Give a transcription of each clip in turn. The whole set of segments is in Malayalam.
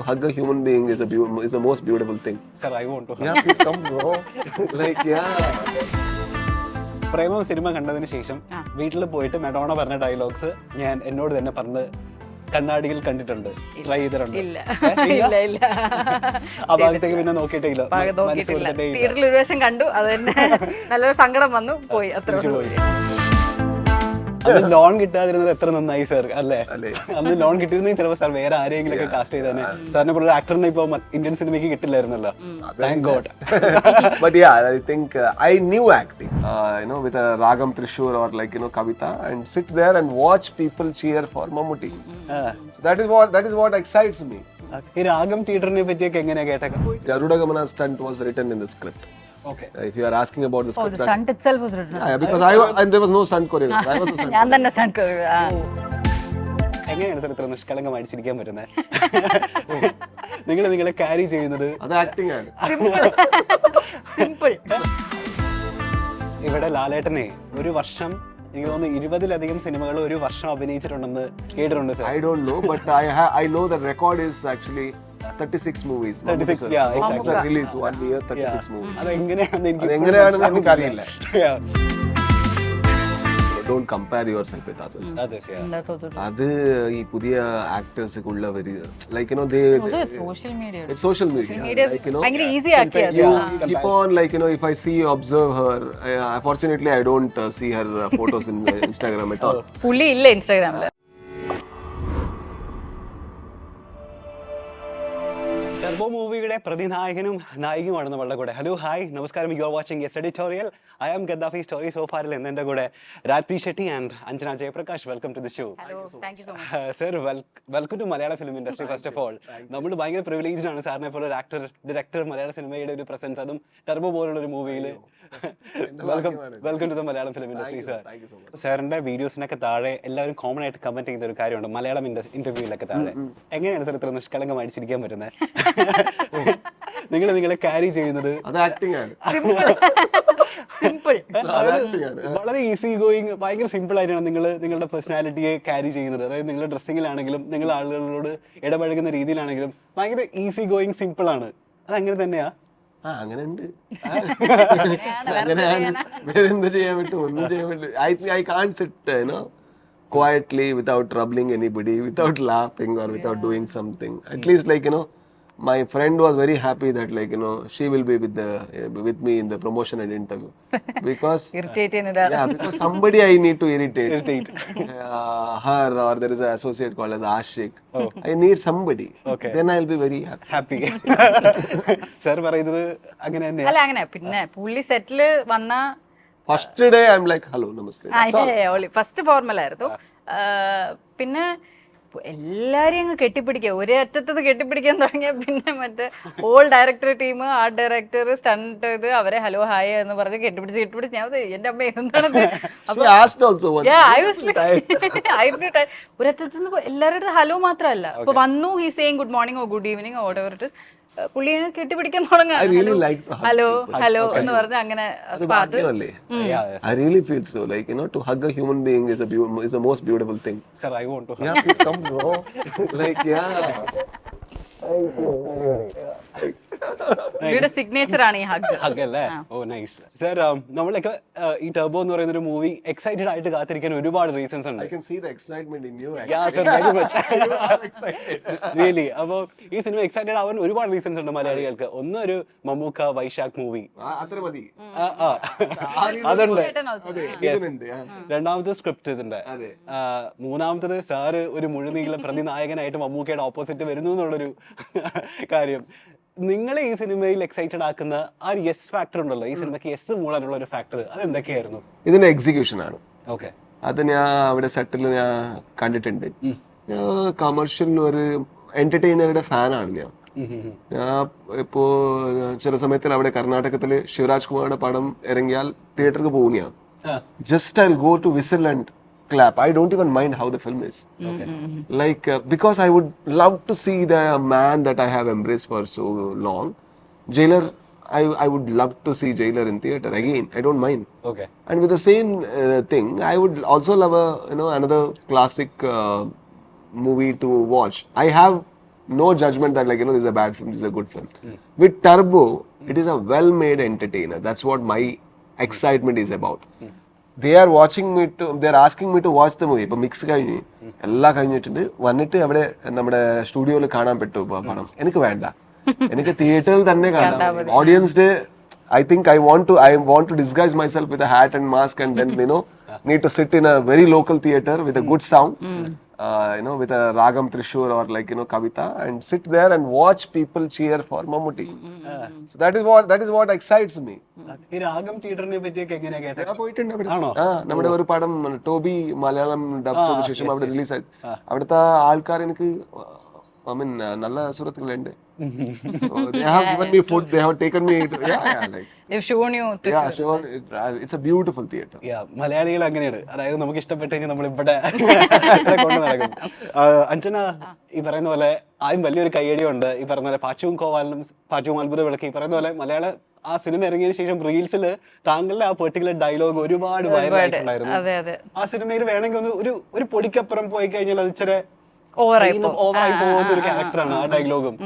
to hug a human being is a be- is the most beautiful thing. Sir I want to Yeah, please come, bro. like, yeah. Premam cinema കണ്ടതിന് ശേഷം ആ. വീട്ടിൽ പോയിട്ട് മെഡോണ പറഞ്ഞ ഡയലോഗ്സ് ഞാൻ എന്നോട് തന്നെ പറഞ്ഞ് കണ്ണാടിയിൽ കണ്ടിട്ടുണ്ട് ട്രൈ ചെയ്തിട്ടുണ്ട് ഇല്ല ഏ, ഇല്ല? ഇല്ല ഇല്ല ആ ഭാഗത്തേക്ക് പിന്നെ നോക്കിയിട്ടേ ഇല്ല പാകം മനസ്സ് നോക്കിയിട്ടില്ല കൊടുത്തിട്ടേ ഇല്ല. തിയേറ്ററിൽ ഒരു കണ്ടു അത് തന്നെ നല്ലൊരു സങ്കടം വന്നു പോയി അത്രേ തിരിച്ചു പോയി അത് ലോൺ കിട്ടാതിരുന്നത് എത്ര നന്നായി സാർ അല്ലെ? അന്ന് ലോൺ കിട്ടിയിരുന്നെങ്കിൽ ചിലപ്പോ സാർ വേറെ ആരെങ്കിലും ഒക്കെ കാസ്റ്റ് ചെയ്താണ് സാറിനെ പോലെ ആക്ടറിനെ ഇപ്പൊ ഇന്ത്യൻ സിനിമയ്ക്ക് കിട്ടില്ലായിരുന്നല്ലോ. I knew acting you know with Ragam Thrissur or like you know Kavitha and sit there and watch people cheer for Mammootty that is what that is what excites me ഈ രാഗം തിയേറ്ററിനെ പറ്റിയൊക്കെ എങ്ങനെയാ കേട്ടൊക്കെ? Garudagamana stunt was written in the script okay Uh, if you are asking about the Oh, script, the that- stunt itself was written. yeah, because I I and there was no stunt choreographer. I was the stunt. ഞാൻ തന്നെ stunt. ആ. എങ്ങനെയാണ് സാർ ഇത്ര നിഷ്കളങ്കമായിട്ട് ചിരിക്കാൻ പറ്റുന്നത് നിങ്ങൾ നിങ്ങളെ ക്യാരി ചെയ്യുന്നത് അത് ആക്ടിംഗ് ആണ് Simple. ഇവിടെ ലാലേട്ടനെ ഒരു വർഷം എനിക്ക് തോന്നുന്നു ഇരുപതിലധികം സിനിമകൾ ഒരു വർഷം അഭിനയിച്ചിട്ടുണ്ടെന്ന് കേട്ടിട്ടുണ്ട് sir I don't know, but I I know the record is actually 36 movies. 36, yeah, exactly. sir release one year 36 movies. അതെങ്ങനെയാണെന്ന് എനിക്ക് അതെങ്ങനെയാണെന്ന് എനിക്കറിയില്ല. Yeah. Don't compare yourself with others. അതെ ഈ പുതിയ ആക്ടേഴ്സുള്ള ഒരു ലൈക്ക് യു നോ ദേ അത് social media. It's social media. Media like, you know, ഭയങ്കര ഈസി ആക്കി അത്. you keep on like you know if I see observe her. I, fortunately, I don't uh, see her uh, photos in uh, Instagram at all. പുള്ളി ഇല്ല ഇൻസ്റ്റാഗ്രാമിൽ ടർബോ മൂവിയുടെ പ്രതിനായകനും നായികയുമാണ് നമ്മളുടെ കൂടെ. ഹലോ ഹായ് നമസ്കാരം. You are watching S editorial I am Gaddafi story സോഫാറിൽ എന്നെ കൂടെ രാജ്പി Shetty and Anjana Jayaprakash. Welcome to the show hello well so much sir welcome to Malayala film industry first of all നമ്മൾ ഭയങ്കര പ്രിവിലേജ്ഡ് ആണ് സാറിനെ പോലെ ഒരു ആക്ടർ ഡയറക്ടർ മലയാള സിനിമയുടെ ഒരു പ്രസൻസ് അതും ടർബോ പോലുള്ള ഒരു മൂവിയിൽ welcome welcome to the Malayalam film industry sir Thank you so much. സാറിന്റെ വീഡിയോസിനൊക്കെ താഴെ എല്ലാവരും കോമൺ ആയിട്ട് കമന്റ് ചെയ്യുന്ന ഒരു കാര്യമുണ്ട്. മലയാളം ഇന്റർവ്യൂവിലൊക്കെ താഴെ. എങ്ങനെയാണ് സാർ ഇത്ര നിഷ്കളങ്കം ചിരിക്കാൻ പറ്റുന്നത്? നിങ്ങൾ നിങ്ങളെ ക്യാരി ചെയ്യുന്നത്. വളരെ ഈസി ഗോയിങ് ഭയങ്കര സിമ്പിൾ ആയിട്ടാണ് നിങ്ങൾ നിങ്ങളുടെ പേഴ്സണാലിറ്റിയെ ക്യാരി ചെയ്യുന്നത്. അതായത് നിങ്ങളുടെ ഡ്രസ്സിങ്ങിലാണെങ്കിലും നിങ്ങൾ ആളുകളോട് ഇടപഴകുന്ന രീതിയിലാണെങ്കിലും ഭയങ്കര ഈസി ഗോയിങ് സിമ്പിൾ ആണ്. അത് അങ്ങനെ തന്നെയാ? ആ അങ്ങനെ ഉണ്ട് അങ്ങനെയാണ് വേറെ എന്ത് ചെയ്യാൻ പറ്റും ഒന്നും ചെയ്യാൻ പറ്റും I I can sit quietly without troubling anybody without laughing or without doing something at least like you know my friend was very happy that like you know she will be with the uh, with me in the promotion and interview because irritate ചെയ്യുന്നത് yeah because somebody i need to irritate Irritate. uh, her or there is an associate called as ashik i need somebody Okay. then i'll be very happy happy sir പറയുന്നത് അങ്ങനെ തന്നെ അല്ല അങ്ങനെ പിന്നെ പുള്ളി സെറ്റിൽ വന്ന first day i'm like hello namaste first formal ആയിരുന്നു ആ, പിന്നെ എല്ലാരെയും അങ്ങ് കെട്ടിപ്പിടിക്കുക. ഒരേ അറ്റത്തത് കെട്ടിപ്പിടിക്കാൻ തുടങ്ങിയ പിന്നെ മറ്റേ all director team art director stunt ഇത് അവരെ ഹലോ ഹായ് എന്ന് പറഞ്ഞ് കെട്ടിപ്പിടിച്ച് കെട്ടിപ്പിടിച്ച് ഞാൻ എന്റെ അമ്മ എന്താണത്? tired. ഒരറ്റത്ത് എല്ലാവരുടെ ഹലോ മാത്രമല്ല. ഇപ്പൊ വന്നു he saying good morning oh good evening whatever it പുള്ളി കെട്ടിപ്പിടിക്കാൻ തുടങ്ങി Thank you. സിഗ്നേച്ചർ ആണ് ഈ ഹഗ്. ഹഗ് അല്ലേ? ഓ നൈസ് സർ നമ്മളൊക്കെ ഈ ടർബോ എന്ന് പറയുന്ന ഒരു മൂവി എക്സൈറ്റഡ് ആയിട്ട് കാത്തിരിക്കാൻ ഒരുപാട് റീസൺസ് ഉണ്ട്. റിയലി അപ്പോൾ ഈ സിനിമ എക്സൈറ്റഡ് ആവാൻ ഒരുപാട് റീസൺസ് ഉണ്ട് മലയാളികൾക്ക്. ഒന്ന് ഒരു മമ്മൂക്ക വൈശാഖ് മൂവി അത്ര മതി. അതുണ്ട്. രണ്ടാമത്തെ സ്ക്രിപ്റ്റ് ഇതിന്റെ മൂന്നാമത്തത് സാറ് ഒരു മുഴുനീള പ്രതിനായകനായിട്ട് മമ്മൂക്കയുടെ ഓപ്പോസിറ്റ് വരുന്നു എന്നുള്ളൊരു കാര്യം. നിങ്ങളെ ഈ സിനിമയിൽ എക്സൈറ്റഡ് ആക്കുന്ന ആ ഒരു യെസ് ഫാക്ടർ ഉണ്ടല്ലോ. ഈ സിനിമയ്ക്ക് യെസ് മൂടാനുള്ള ഒരു ഫാക്ടർ അത് എന്തൊക്കെയായിരുന്നു ഇതിന്റെ എക്സിക്യൂഷൻ ആണ്. ഓക്കെ അത് ഞാൻ അവിടെ സെറ്റിൽ ഞാൻ കണ്ടിട്ടുണ്ട്. ഞാൻ കമേഴ്ഷ്യൽ ഒരു എന്റർടൈനറുടെ ഫാനാണ് ഞാൻ. ഞാൻ ഇപ്പോ ചില സമയത്തിൽ അവിടെ കർണാടകത്തിൽ ശിവരാജ് കുമാറിന്റെ പടം ഇറങ്ങിയാൽ തിയേറ്ററിൽ പോകുന്ന just I go to whistle and clap. I don't even mind how the film is. Mm-hmm. Like, uh, because I would love to see the man that I have embraced for so long. Jailer, I, I would love to see Jailer in theater again. I don't mind. Okay. And with the same uh, thing, I would also love a you know another classic uh, movie to watch. I have no judgment that like you know this is a bad film, this is a good film. Mm. With Turbo, mm. it is a well-made entertainer. That's what my hmm. excitement is about. Mm. They are watching me to, they are asking me to watch the movie. ഇപ്പൊ മിക്സ് കഴിഞ്ഞ് എല്ലാം കഴിഞ്ഞിട്ടുണ്ട് വന്നിട്ട് അവിടെ നമ്മുടെ സ്റ്റുഡിയോയിൽ കാണാൻ പറ്റുമോ ഇപ്പൊ പടം എനിക്ക് വേണ്ട എനിക്ക് തിയേറ്ററിൽ തന്നെ കാണാം audience I think I want to I want to disguise myself with a hat and mask and then you know need to sit in a very local theater with a good sound, uh, you know, with a Ragam Trishur or like you know Kavita and sit there and watch people cheer for Mammootty. So that is what that is what excites me. ഈ രാഗം തിയേറ്ററിനെ പറ്റിയൊക്കെ എങ്ങനെയാ കേട്ടത് ഞാൻ പോയിട്ടുണ്ട് അവിടെ. ആ നമ്മുടെ ഒരു പടം ടോബി മലയാളം ഡബ് ചെയ്ത ശേഷം അവിടെ റിലീസ് ആയി അവിടുത്തെ ആൾക്കാർ എനിക്ക് ഐ മീൻ നല്ല സുഹൃത്തുക്കളുണ്ട് they have given me food they have taken me to, yeah, yeah like They've shown you to yeah shown. it, it's a beautiful theater. Yeah, മലയാളികൾ അങ്ങനെയാണ്. അതായത് നമുക്ക് ഇഷ്ടപ്പെട്ട് കഴിഞ്ഞാൽ നമ്മൾ ഇവിടെ കൊണ്ട് നടക്കും. അഞ്ജന ഈ പറയുന്ന പോലെ ആദ്യം വലിയൊരു കയ്യടിയുണ്ട് ഈ പറയുന്ന പോലെ പാച്ചുവും കോവാലിനും പാച്ചുവും അത്ഭുത വിളക്ക് ഈ പറയുന്ന പോലെ മലയാള ആ സിനിമ ഇറങ്ങിയതിനു ശേഷം റീൽസിൽ താങ്കളുടെ ആ പെർട്ടിക്കുലർ ഡയലോഗ് ഒരുപാട് വൈറലായിട്ടുണ്ടായിരുന്നു ആ സിനിമയിൽ വേണമെങ്കിൽ ഒന്ന് ഒരു ഒരു പൊടിക്കപ്പുറം പോയി കഴിഞ്ഞാൽ അത് ഇച്ചിരി ഓവറായി പോകുന്ന ഒരു ക്യാരക്ടറാണ് ആ ഡയലോഗും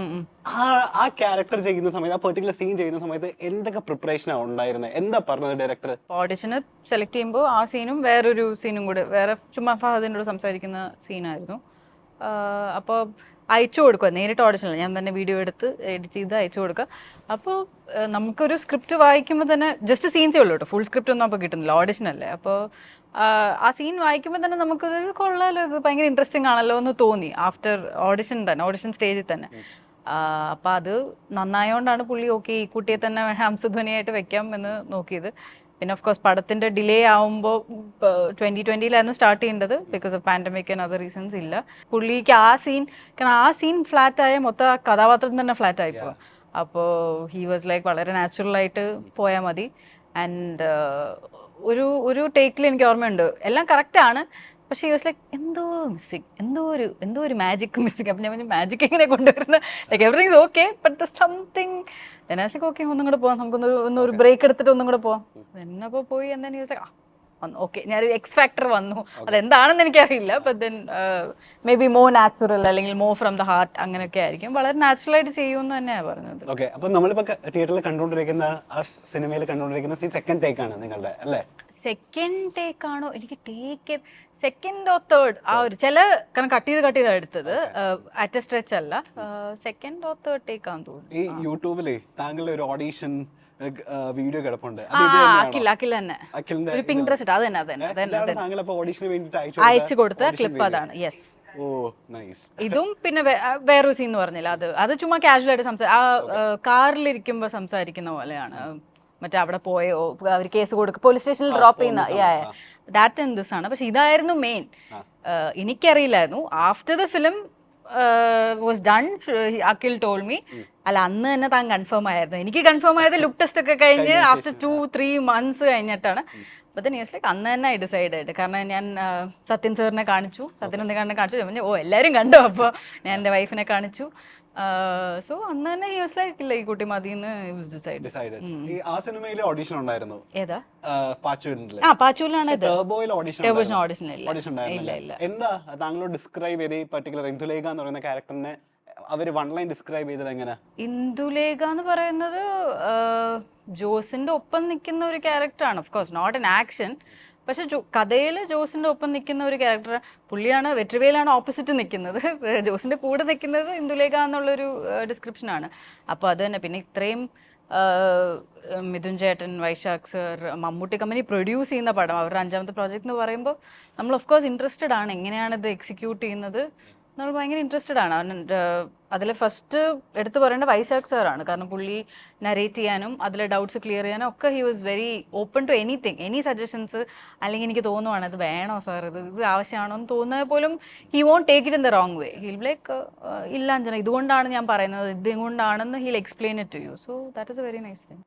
ആ ആ. ക്യാരക്ടർ ചെയ്യുന്ന സമയത്ത് ആ പെർട്ടിക്കുലർ സീൻ ചെയ്യുന്ന സമയത്ത് എന്തൊക്കെ പ്രിപ്പറേഷനാണ് ഉണ്ടായിരുന്നത് എന്താ പറഞ്ഞത് ഡയറക്ടർ ഓഡിഷന് സെലക്ട് ചെയ്യുമ്പോൾ ആ സീനും വേറൊരു സീനും കൂടെ വേറെ ചുമ്മാ ഫഹദിനോട് സംസാരിക്കുന്ന സീനായിരുന്നു അപ്പോൾ അയച്ചു കൊടുക്കുക നേരിട്ട് ഓഡിഷനില്ല ഞാൻ തന്നെ വീഡിയോ എടുത്ത് എഡിറ്റ് ചെയ്ത് അയച്ചു കൊടുക്കുക അപ്പോൾ നമുക്കൊരു സ്ക്രിപ്റ്റ് വായിക്കുമ്പോൾ തന്നെ ജസ്റ്റ് സീൻസേ ഉള്ളൂ കേട്ടോ ഫുൾ സ്ക്രിപ്റ്റ് ഒന്നും അപ്പോൾ കിട്ടുന്നില്ല. ഓഡിഷൻ അല്ലേ? അപ്പോൾ ആ സീൻ വായിക്കുമ്പോൾ തന്നെ നമുക്കത് കൊള്ളാലോ ഇത് ഭയങ്കര ഇൻട്രസ്റ്റിംഗ് ആണല്ലോ എന്ന് തോന്നി ആഫ്റ്റർ ഓഡിഷൻ തന്നെ ഓഡിഷൻ സ്റ്റേജിൽ തന്നെ. അപ്പം അത് നന്നായോണ്ടാണ് പുള്ളി ഓക്കെ ഈ കുട്ടിയെ തന്നെ ഹംസധ്വനിയായിട്ട് വെക്കാം എന്ന് നോക്കിയത്. പിന്നെ ഓഫ് കോഴ്സ് പടത്തിന്റെ ഡിലേ ആവുമ്പോൾ ട്വന്റി ട്വന്റിയിലായിരുന്നു സ്റ്റാർട്ട് ചെയ്യേണ്ടത് because of pandemic and other reasons ഇല്ല. പുള്ളിക്ക് ആ സീൻ കാരണം ആ സീൻ ഫ്ലാറ്റ് ആയ മൊത്തം ആ കഥാപാത്രം തന്നെ ഫ്ലാറ്റ് ആയിപ്പോ അപ്പോൾ ഹി വാസ് ലൈക്ക് വളരെ നാച്ചുറൽ ആയിട്ട് പോയാൽ മതി. ആൻഡ് ഒരു ഒരു ടേക്കിൽ എനിക്ക് ഓർമ്മയുണ്ട്. എല്ലാം കറക്റ്റ് ആണ്. പക്ഷേ വാസ് ലൈക്ക് എന്തോ മിസ്സിങ് എന്തോ ഒരു എന്തോ ഒരു മാജിക് മിസ്സിങ് അപ്പം ഞാൻ മാജിക് എങ്ങനെ കൊണ്ടുവരുന്നത് like everything is okay but something like okay ഒന്നും കൂടെ പോവാം. നമുക്കൊന്ന് ഒന്ന് ഒരു ബ്രേക്ക് എടുത്തിട്ട് ഒന്നും കൂടെ പോവാം. എന്നപ്പോൾ പോയി എന്താ യൂസ് ലൈക്ക് വന്നു. ഓക്കെ ഞാനൊരു എക്സ് ഫാക്ടർ വന്നു. അതെന്താണെന്ന് എനിക്കറിയില്ല. But then maybe more natural അല്ലെങ്കിൽ മോർ ഫ്രം ദ ഹാർട്ട് അങ്ങനെയൊക്കെ ആയിരിക്കും. വളരെ നാച്ചുറൽ ആയിട്ട് ചെയ്യുമെന്ന് തന്നെയാണ് പറഞ്ഞത്. ഓക്കെ അപ്പൊ നമ്മളിപ്പോ തിയേറ്ററിൽ കണ്ടുകൊണ്ടിരിക്കുന്ന ആ സിനിമയിൽ കണ്ടുകൊണ്ടിരിക്കുന്ന സെക്കൻഡ് ടേക്ക് ആണ് നിങ്ങളുടെ അല്ലേ? സെക്കൻഡ് ടേക്ക് ആണോ? എനിക്ക് ടേക്ക് സെക്കൻഡ് ഓ തേർഡ് ആ ഒരു ചില കാരണം കട്ട് ചെയ്ത് കട്ട് ചെയ്താണ് എടുത്തത്. അറ്റ് സ്ട്രെച്ച് അല്ല. സെക്കൻഡ് ഓ തേർഡ് ടേക്ക് ആണെന്ന് തോന്നുന്നു. ഈ യൂട്യൂബിലെ താങ്കളുടെ ഒരു ഓഡീഷൻ വീഡിയോ കിടപ്പുണ്ട്. അഖിൽ അഖിൽ തന്നെ. ഒരു പിങ്ക് ഡ്രസ് ഇട്ട് അത് തന്നെ അത് തന്നെ താങ്കൾ അപ്പൊ ഓഡീഷന് വേണ്ടിട്ട് അയച്ചു കൊടുത്ത ക്ലിപ്പ് അതാണ് യെസ് ഓ നൈസ് ഇതും പിന്നെ വേറൊരു സീൻ എന്ന് പറഞ്ഞില്ല. അത് അത് ചുമ്മാ കാഷ്വൽ ആയിട്ട് സംസാ ആ കാറിലിരിക്കുമ്പോൾ സംസാരിക്കുന്ന പോലെയാണ്. മറ്റേ അവിടെ പോയോ അവർ കേസ് കൊടുക്കുക പോലീസ് സ്റ്റേഷനിൽ ഡ്രോപ്പ് ചെയ്യുന്ന ദാറ്റ് ആൻഡ് ദിസ് ആണ്. പക്ഷെ ഇതായിരുന്നു മെയിൻ എനിക്കറിയില്ലായിരുന്നു. After the film was done Akhil told me അല്ല അന്ന് തന്നെ താൻ കൺഫേം ആയിരുന്നു. എനിക്ക് കൺഫേം ആയത് ലുക്ക് ടെസ്റ്റ് ഒക്കെ കഴിഞ്ഞ് ആഫ്റ്റർ ടു ത്രീ മന്ത്സ് കഴിഞ്ഞിട്ടാണ്. അപ്പോഴത്തെ ന്യൂസ് ലൈക്ക് അന്ന് തന്നെ ഐ ഡിസൈഡ് ആയിട്ട്. കാരണം ഞാൻ സത്യൻ സാറിനെ കാണിച്ചു. സത്യൻ എന്തെങ്കിലും കാണിച്ചു? ഓ എല്ലാവരും കണ്ടു. അപ്പോൾ ഞാൻ എന്റെ വൈഫിനെ കാണിച്ചു. സോ അന്ന് തന്നെ വാസ് ലൈക്ക് ഇല്ല ഈ കുട്ടി മതി ആ സിനിമയിൽ ഓഡീഷൻ ഉണ്ടായിരുന്നു. ഏതാ? ആ ടർബോയിൽ ഓഡീഷൻ ഓഡിഷൻ ഇല്ല. ഇല്ല എന്താ? താങ്കളോട് ഡിസ്ക്രൈബ് ചെയ്ത് ഈ പർട്ടിക്കുലർ ഇന്ദുലേഖ എന്ന് പറയുന്ന ക്യാരക്ടറിനെ അവർ വൺ ലൈൻ ഡിസ്ക്രൈബ് ചെയ്തത് എങ്ങനെ? ഇന്ദുലേഖ എന്ന് പറയുന്നത് ജോസിന്റെ ഒപ്പം നിൽക്കുന്ന ഒരു ക്യാരക്ടറാണ് of course not in action പക്ഷെ കഥയിൽ ജോസിന്റെ ഒപ്പം നിൽക്കുന്ന ഒരു ക്യാരക്ടർ പുള്ളിയാണ് വെട്രിവേലാണ് ഓപ്പോസിറ്റ് നിൽക്കുന്നത്. ജോസിന്റെ കൂടെ നിൽക്കുന്നത് ഇന്ദുലേഖ എന്നുള്ളൊരു ഡിസ്ക്രിപ്ഷനാണ് അപ്പോൾ അത് തന്നെ. പിന്നെ ഇത്രയും മിഥുൻ ചേട്ടൻ Vysakh sir Mammootty company produce ചെയ്യുന്ന പടം. അവരുടെ അഞ്ചാമത്തെ പ്രോജക്റ്റ് എന്ന് പറയുമ്പോൾ നമ്മൾ ഓഫ് കോഴ്സ് ഇൻട്രസ്റ്റഡ് ആണ്. എങ്ങനെയാണ് ഇത് എക്സിക്യൂട്ട് ചെയ്യുന്നത്? നമ്മൾ ഭയങ്കര ഇൻട്രസ്റ്റഡ് ആണ്. അതിൽ ഫസ്റ്റ് എടുത്തു പറയേണ്ട വൈശാഖ് സാറാണ് കാരണം പുള്ളി നരേറ്റ് ചെയ്യാനും അതിലെ ഡൗട്ട്സ് ക്ലിയർ ചെയ്യാനും ഒക്കെ he was very open to anything any suggestions അല്ലെങ്കിൽ എനിക്ക് തോന്നുവാണ് ഇത് വേണോ സാർ ഇത് ഇത് ആവശ്യമാണോ എന്ന് തോന്നുന്നത് പോലും he won't take it in the wrong way he'll like ഇല്ല അഞ്ജന ഇതുകൊണ്ടാണ് ഞാൻ പറയുന്നത് ഇതുകൊണ്ടാണെന്ന് he'll explain it to you so that is a very nice thing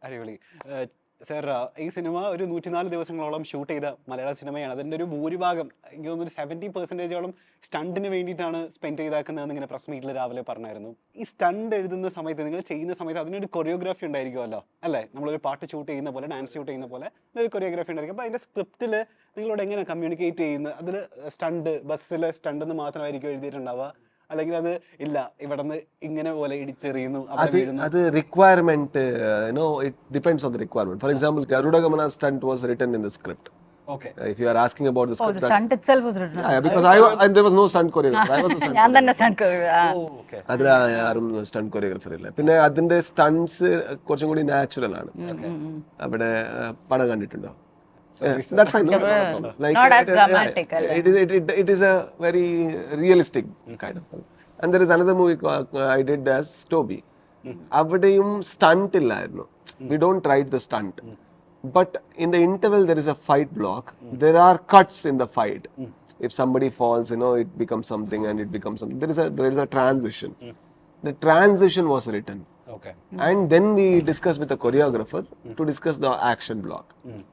sir ഈ സിനിമ ഒരു നൂറ്റിനാല് ദിവസങ്ങളോളം ഷൂട്ട് ചെയ്ത മലയാള സിനിമയാണ്. അതിന്റെ ഒരു ഭൂരിഭാഗം എനിക്ക് തോന്നുന്നു ഒരു സെവന്റി പെർസെന്റേജോളം സ്റ്റണ്ടിന് വേണ്ടിയിട്ടാണ് സ്പെൻഡ് ചെയ്താക്കുന്നതെന്ന് ഇങ്ങനെ പ്രസ് മീറ്റിൽ രാവിലെ പറഞ്ഞായിരുന്നു. ഈ സ്റ്റണ്ട് എഴുതുന്ന സമയത്ത് നിങ്ങൾ ചെയ്യുന്ന സമയത്ത് അതിനൊരു കൊറിയോഗ്രാഫി ഉണ്ടായിരിക്കുമല്ലോ അല്ലേ? നമ്മളൊരു പാട്ട് ഷൂട്ട് ചെയ്യുന്ന പോലെ ഡാൻസ് ഷൂട്ട് ചെയ്യുന്ന പോലെ ഒരു കൊറിയോഗ്രാഫി ഉണ്ടായിരിക്കും. അപ്പോൾ അതിന്റെ സ്ക്രിപ്റ്റിൽ നിങ്ങളോട് എങ്ങനെ കമ്മ്യൂണിക്കേറ്റ് ചെയ്യുന്നത്? അതിൽ സ്റ്റണ്ട് ബസ്സിലെ സ്റ്റണ്ട് എന്ന് മാത്രമായിരിക്കും എഴുതിയിട്ടുണ്ടാവുക? അല്ലെങ്കിൽ അത് ഇല്ല ഇവിടെ നിന്ന് ഇങ്ങനെ പോലെ ഇടിച്ചെറിയുന്നു അത് requirement no it depends on the requirement for example Garuda Gamana stunt was written in the script okay if you are asking about the oh script stunt itself was written because I and there was no stunt choreographer. I was the stunt ഞാൻ തന്നെ സ്റ്റണ്ട് ഓക്കെ അതിൽ ആരും സ്റ്റണ്ട് കൊറിയോഗ്രാഫർ ഇല്ല. പിന്നെ അതിന്റെ സ്റ്റൺസ് കുറച്ചും കൂടി നാച്ചുറൽ ആണ്. അവിടെ ആ, പടം കണ്ടിട്ടുണ്ടോ? That's fine, no problem. Like, Not as it- yeah, dramatic, yeah, അല്ലേ? It is it, it, it is a very realistic kind of film. And there is another movie ca- I did as Toby. അവിടെയും സ്റ്റണ്ട് ഇല്ലായിരുന്നു. We don't write the stunt but in the interval there is a fight block there are cuts in the fight if somebody falls you know it become something and it become something there is a there is a transition the transition was written Okay and then we discuss with the choreographer to discuss the action block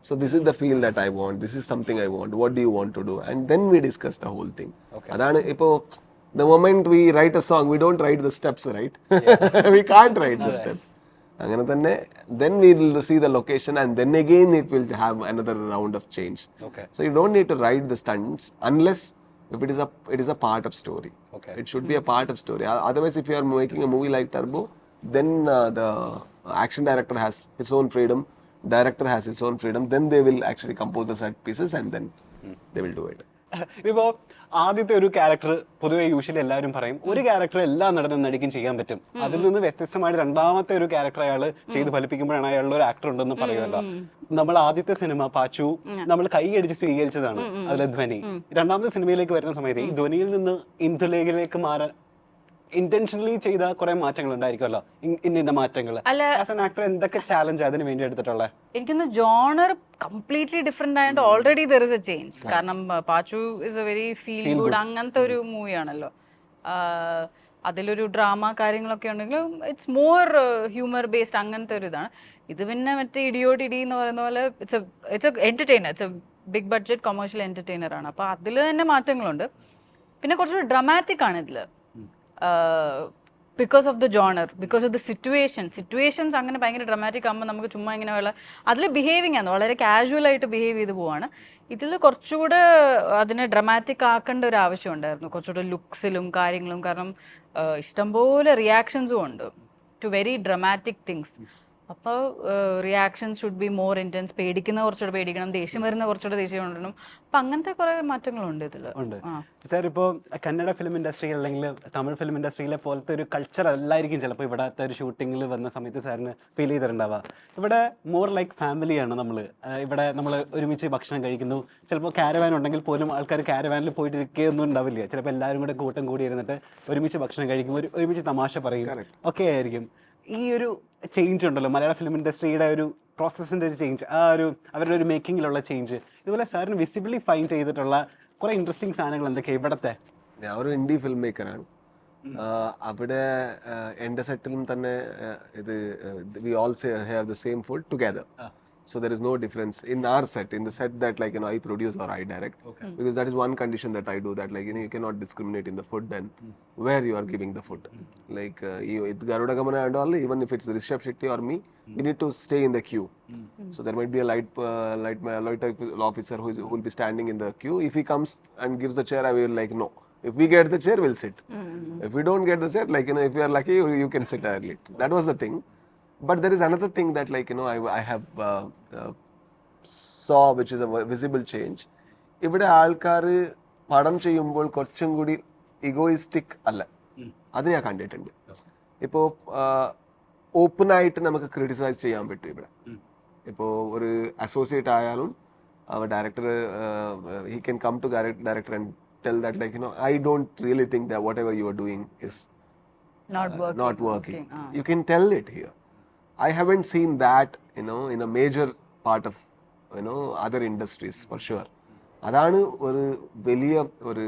so this is the feel that i want this is something i want what do you want to do and then we discuss the whole thing Okay. അതാണ് ഇപ്പോ the moment we write a song we don't write the steps right we can't write the steps അങ്ങനെ തന്നെ then we will see the location and then again it will have another round of change okay so you don't need to write the stunts unless if it is a it is a part of story Okay. it should be a part of story O- otherwise if you are making a movie like turbo then uh, the action director has his own freedom. Director has his own freedom. Then they will actually compose the set pieces and then they will do it. ഇപ്പോ ആദ്യത്തെ ഒരു ക്യാരക്ടർ പൊതുവെ യൂഷ്വലി എല്ലാവരും പറയും ഒരു ക്യാരക്ടർ എല്ലാ നടനും നടിക്കും ചെയ്യാൻ പറ്റും. അതിൽ നിന്ന് വ്യത്യസ്തമായിട്ട് രണ്ടാമത്തെ ഒരു ക്യാരക്ടർ അയാൾ ചെയ്ത് ഫലിപ്പിക്കുമ്പോഴാണ് അയാളുടെ ഒരു ആക്ടർ ഉണ്ടെന്ന് പറയുമല്ലോ. നമ്മൾ ആദ്യത്തെ സിനിമ പാച്ചു നമ്മൾ കൈയടിച്ച് സ്വീകരിച്ചതാണ് അതിലെ ധ്വനി. രണ്ടാമത്തെ സിനിമയിലേക്ക് വരുന്ന സമയത്ത് ഈ ധ്വനിയിൽ നിന്ന് ഇന്ദുലേഖയിലേക്ക് മാറാൻ ഇന്റൻഷനലി ചെയ്ത കുറെ മാറ്റങ്ങൾ ഉണ്ടായിരിക്കുമല്ലോ ഇന്നിന്റെ ഇന്ന ഇന്ന മാറ്റങ്ങൾ ആക്ടർ എന്തൊക്കെ ചാലഞ്ച് അതിന് വേണ്ടി എടുത്തിട്ടുള്ളത് എനിക്കൊന്ന് ജോണർ കംപ്ലീറ്റ്ലി ഡിഫറെന്റ് ആയതുകൊണ്ട് already there is a change കാരണം Pachu is a very feel good അങ്ങനത്തെ ഒരു മൂവിയാണല്ലോ അതിലൊരു ഡ്രാമ കാര്യങ്ങളൊക്കെ ഉണ്ടെങ്കിലും ഇറ്റ്സ് മോർ ഹ്യൂമർ ബേസ്ഡ് അങ്ങനത്തെ ഒരു ഇതാണ്. ഇത് പിന്നെ മറ്റേ ഇടിയോട്ട് ഇടി എന്ന് പറയുന്ന പോലെ it's it's a entertainer it's a big budget commercial entertainer ആണ്. അപ്പോൾ അതിൽ തന്നെ മാറ്റങ്ങളുണ്ട്. പിന്നെ കുറച്ചുകൂടി ഡ്രമാറ്റിക് ആണ് ഇതിൽ because of the genre because of the situation situations അങ്ങനെ ഭയങ്കര ഡ്രമാറ്റിക് ആകുമ്പോൾ നമുക്ക് ചുമ്മാ ഇങ്ങനെ ഉള്ള അതിൽ ബിഹേവിങ് ആണ്. വളരെ കാഷ്വൽ ആയിട്ട് ബിഹേവ് ചെയ്ത് പോവാണ്. ഇതിൽ കുറച്ചുകൂടെ അതിനെ ഡ്രമാറ്റിക് ആക്കേണ്ട ഒരു ആവശ്യം ഉണ്ടായിരുന്നു. കുറച്ചുകൂടെ ലുക്സിലും കാര്യങ്ങളും. കാരണം ആ, ഇഷ്ടംപോലെ റിയാക്ഷൻസും ഉണ്ട് ടു വെരി ഡ്രമാറ്റിക് തിങ്സ് അപ്പോൾ reaction should be more intense പേടിക്കുന്ന കുറച്ചുകൂടെ പേടിക്കണം. ദേഷ്യം വരുന്ന കുറച്ചുകൂടെ ദേഷ്യം ഉണ്ടണം. അപ്പം അങ്ങനത്തെ കുറേ മാറ്റങ്ങളുണ്ട് ഇതിൽ ഉണ്ട്. സാർ ഇപ്പോൾ കന്നഡ ഫിലിം ഇൻഡസ്ട്രി അല്ലെങ്കിൽ തമിഴ് ഫിലിം ഇൻഡസ്ട്രിയിലെ പോലത്തെ ഒരു കൾച്ചർ അല്ലായിരിക്കും ചിലപ്പോൾ ഇവിടത്തെ ഒരു ഷൂട്ടിങ്ങിൽ വന്ന സമയത്ത് സാറിന് ഫീൽ ചെയ്തിട്ടുണ്ടാവുക. ഇവിടെ മോർ ലൈക്ക് ഫാമിലിയാണ് നമ്മൾ ഇവിടെ നമ്മൾ ഒരുമിച്ച് ഭക്ഷണം കഴിക്കുന്നു. ചിലപ്പോൾ ക്യാരവാൻ ഉണ്ടെങ്കിൽ പോലും ആൾക്കാർ കാരവാനിൽ പോയിട്ട് ഇരിക്കുകയൊന്നും ഉണ്ടാവില്ല. ചിലപ്പോൾ എല്ലാവരും കൂടെ കൂട്ടം കൂടി ഇരുന്നിട്ട് ഒരുമിച്ച് ഭക്ഷണം കഴിക്കും. ഒരു ഒരുമിച്ച് തമാശ പറയും. ഒക്കെ ആയിരിക്കും. ഈ ഒരു ചേഞ്ച് ഉണ്ടല്ലോ മലയാള ഫിലിം ഇൻഡസ്ട്രിയുടെ ഒരു പ്രോസസ്സിന്റെ ഒരു ചേഞ്ച് ആ ഒരു അവരുടെ ഒരു മേക്കിങ്ങിലുള്ള ചേഞ്ച് ഇതുപോലെ സാറിന് വിസിബിളി ഫൈൻഡ് ചെയ്തിട്ടുള്ള കുറേ ഇൻട്രസ്റ്റിംഗ് സാധനങ്ങൾ എന്തൊക്കെയാണ് ഇവിടത്തെ? ഞാൻ ഒരു ഇൻഡി ഫിലിം മേക്കറാണ് അവിടെ എന്റെ സെറ്റിലും തന്നെ ഇത് we all have the same food together so there is no difference in our set in the set that like you know i produce or i direct. Hmm. Because that is one condition that i do that like you know you cannot discriminate in the food and hmm. where you are giving the food. Hmm. Like uh, you with garuda gamana and all even if it's rishabh shetty or me we need to stay in the queue. So there might be a light uh, light uh, light officer who is who will be standing in the queue. If he comes and gives the chair i will like no. If we get the chair we'll sit. If we don't get the chair like you know if you are lucky you, you can sit early. That was the thing but there is another thing that like you know i, I have uh, uh, saw which is a visible change. ഇവിടെ ആൾക്കാർ പടം ചെയ്യുമ്പോൾ കുറച്ചും കൂടി ഇഗോയിസ്റ്റിക് അല്ല. അത് ഞാൻ കണ്ടിട്ടുണ്ട്. ഇപ്പോൾ ഓപ്പൺ ആയിട്ട് നമുക്ക് ക്രിട്ടിസൈസ് ചെയ്യാൻ പറ്റും ഇവിടെ. ഇപ്പോൾ ഒരു അസോസിയേറ്റ് ആയാലും director he can come to director and tell that like you know I don't really think that whatever you are doing is not uh, working you working. Tell it tell it here. I haven't seen that, you know, in a major part of, you know, other industries for sure. അതാണ് ഒരു വലിയ ഒരു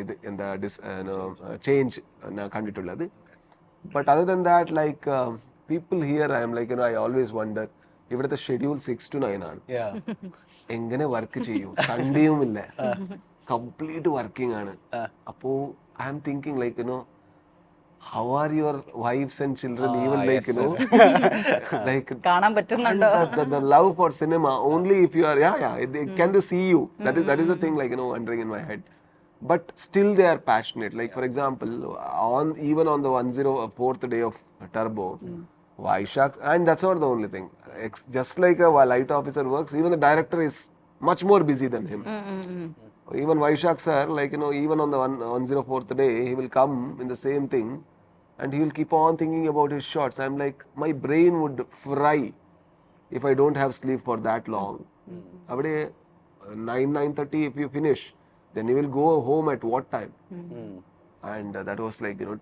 ഇത് എന്താ ഡിസ് ചേഞ്ച് ഞാൻ കണ്ടിട്ടുള്ളത്. But other than that like people here I am like I always wonder ഇവിടുത്തെ ഷെഡ്യൂൾ സിക്സ് ടു നയൻ ആണ്. എങ്ങനെ വർക്ക് ചെയ്യും? സൺഡേയും ഇല്ല. കംപ്ലീറ്റ് വർക്കിംഗ് ആണ്. അപ്പോൾ I am thinking like you know How are your wifes and children even like you know like കാണാൻ പറ്റുന്നുണ്ടോ the, the, the love for cinema only if you are yeah yeah they, can they see you that is that is the thing like you know wondering in my head but still they are passionate. Like for example, on even on the 104th day of Turbo, Vaishak, and that's not the only thing. Ex- just like a light officer works, even the director is much more busy than him. ഉം, ഉം, ഉം. Even Vaishak sir, like you know, even on the one, 104th day, he will come in the same thing, and he will keep on thinking about his shots. I'm like, my brain would fry if I don't have sleep for that long. അവിടെ nine nine thirty if you finish then you will go home at what time and that was like you know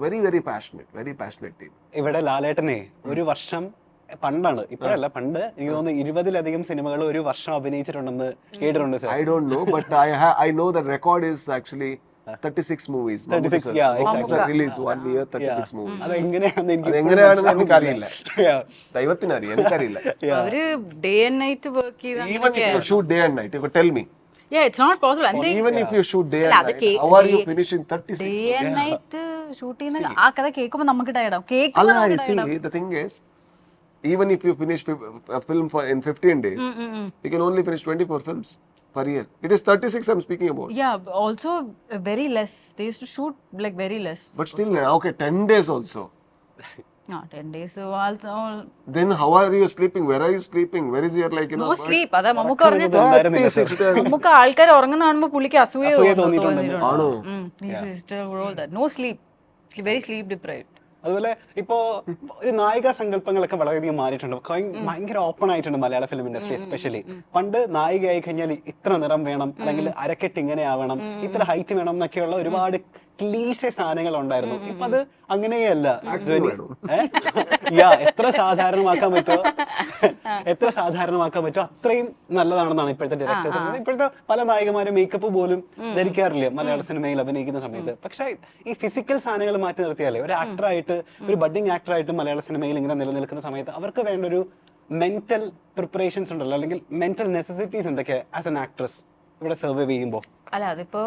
very very passionate very passionate team ഇവിടെ ലാലേട്ടനെ ഒരു വർഷം പണ്ടാണ് ഇപ്പോഴല്ല പണ്ട് എനിക്ക് തോന്നുന്നു ഇരുപതിലധികം സിനിമകൾ ഒരു വർഷം അഭിനയിച്ചിട്ടുണ്ടെന്ന് കേട്ടിട്ടുണ്ട് sir. I don't know but I I know the record is actually thirty six movies 36, yeah, exactly. Release one year thirty six movies അതെങ്ങനെയാണെന്ന് എനിക്കറിയില്ല. Yeah. ദൈവത്തിനറിയാം എനിക്കറിയില്ല. Even if you shoot day and night tell me even yeah. You shoot day അല്ല, ആൻഡ് അത് നൈറ്റ് കേ- how are you day- finishing thirty day six and night shoot ചെയ്യുന്ന ആ കഥ കേൾക്കുമ്പോ നമുക്ക് tired ആവും. the thing is, even if you finish fif- a film for in 15 days, ഉം, ഉം, ഉം. you can only finish 24 films. Per year. It is 36 I'm speaking about. Yeah, also uh, very less. They used to shoot like very less. But still, uh, okay, 10 days also. Not 10 days. So also, Then how are you sleeping? Where are you sleeping? Where is your like, you no know, sleep. അതാ മമ്മൂക്ക പറഞ്ഞ ഉറക്കമൊന്നും ഉണ്ടായിരുന്നില്ല സർ 36 days. നമുക്ക് ആൾക്കാർ ഉറങ്ങുന്ന കാണുമ്പോ പുള്ളിക്ക് അസൂയ അസൂയ തോന്നിയിട്ടുണ്ട്. തോന്നിയിട്ടുണ്ട്. No sleep very sleep deprived അതുപോലെ ഇപ്പോ ഒരു നായിക സങ്കല്പങ്ങളൊക്കെ വളരെയധികം മാറിയിട്ടുണ്ട്. ഭയ- ഭയങ്കര ഓപ്പൺ ആയിട്ടുണ്ട് മലയാള ഫിലിം ഇൻഡസ്ട്രി എസ്പെഷ്യലി പണ്ട് നായിക ആയി കഴിഞ്ഞാൽ ഇത്ര നിറം വേണം അല്ലെങ്കിൽ അരക്കെട്ട് ഇങ്ങനെ ആവണം ഇത്ര ഹൈറ്റ് വേണം എന്നൊക്കെയുള്ള ഒരുപാട് ക്ലീശ സാധനങ്ങൾ ഉണ്ടായിരുന്നു ഇപ്പൊ അത് അങ്ങനെയല്ല. യാ എത്ര സാധാരണമാക്കാൻ പറ്റുമോ എത്ര സാധാരണമാക്കാൻ പറ്റുമോ അത്രയും നല്ലതാണെന്നാണ് ഇപ്പോഴത്തെ ഡയറക്ടേഴ്സ് ഇപ്പോഴത്തെ പല നായകന്മാരും മേക്കപ്പ് പോലും ധരിക്കാറില്ല? മലയാള സിനിമയിൽ അഭിനയിക്കുന്ന സമയത്ത്. പക്ഷെ ഈ ഫിസിക്കൽ സാധനങ്ങൾ മാറ്റി നിർത്തിയാലേ ഒരു ആക്ടറായിട്ട് ഒരു ബഡ്ഡിങ് ആക്ടറായിട്ട് മലയാള സിനിമയിൽ ഇങ്ങനെ നിലനിൽക്കുന്ന സമയത്ത് അവർക്ക് വേണ്ട ഒരു മെന്റൽ പ്രിപ്പറേഷൻസ് ഉണ്ടല്ലോ അല്ലെങ്കിൽ മെന്റൽ നെസസിറ്റീസ് എന്തൊക്കെ ആസ് എൻ ആക്ട്രസ് ഇവിടെ സർവൈവ് ചെയ്യുമ്പോൾ അല്ല അതിപ്പോ